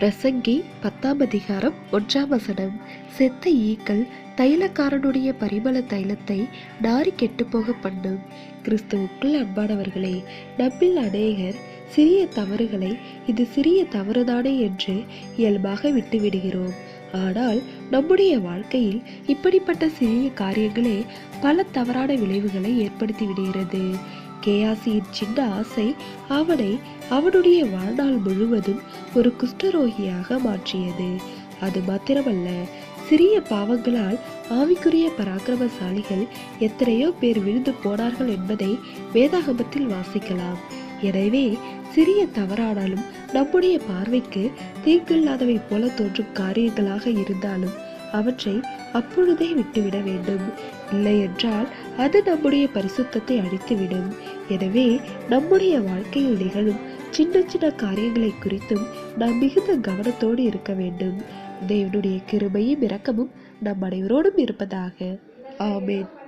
பிரசங்கி பத்தாம் அதிகாரம் ஒன்றாம் வசனம். செத்த ஈக்கள் தைலக்காரனுடைய பரிமள தைலத்தை நாரி கெட்டுப்போக பண்ணும். கிறிஸ்துவுக்குள் அன்பானவர்களே நம்மில் அநேகர் சிறிய தவறுகளை இது சிறிய தவறுதானே என்று இயல்பாக விட்டுவிடுகிறோம். ஆனால் நம்முடைய வாழ்க்கையில் இப்படிப்பட்ட சிறிய காரியங்களே பல தவறான விளைவுகளை ஏற்படுத்தி விடுகிறது. கேயாசியின் சின்ன ஆசை அவனை அவனுடைய வாழ்நாள் முழுவதும் ஒரு குஷ்டரோகியாக மாற்றியது. அது மாத்திரமல்ல சிறிய பாவங்களால் ஆவிக்குரிய பராக்கிரமசாலிகள் எத்தனையோ பேர் விழுந்து போனார்கள் என்பதை வேதாகமத்தில் வாசிக்கலாம். எனவே சிறிய தவறானாலும் நம்முடைய பார்வைக்கு தீங்கில்லாதவை போல தோன்றும் காரியங்களாக இருந்தாலும் அவற்றை அப்பொழுதே விட்டுவிட வேண்டும். இல்லையென்றால் அது நம்முடைய பரிசுத்தத்தை அழித்துவிடும். எனவே நம்முடைய வாழ்க்கையில் நிகழும் சின்ன சின்ன காரியங்களை குறித்தும் நாம் மிகுந்த கவனத்தோடு இருக்க வேண்டும். தேவனுடைய கிருபையும் இரக்கமும் நம் அனைவரோடும் இருப்பதாக. ஆமேன்.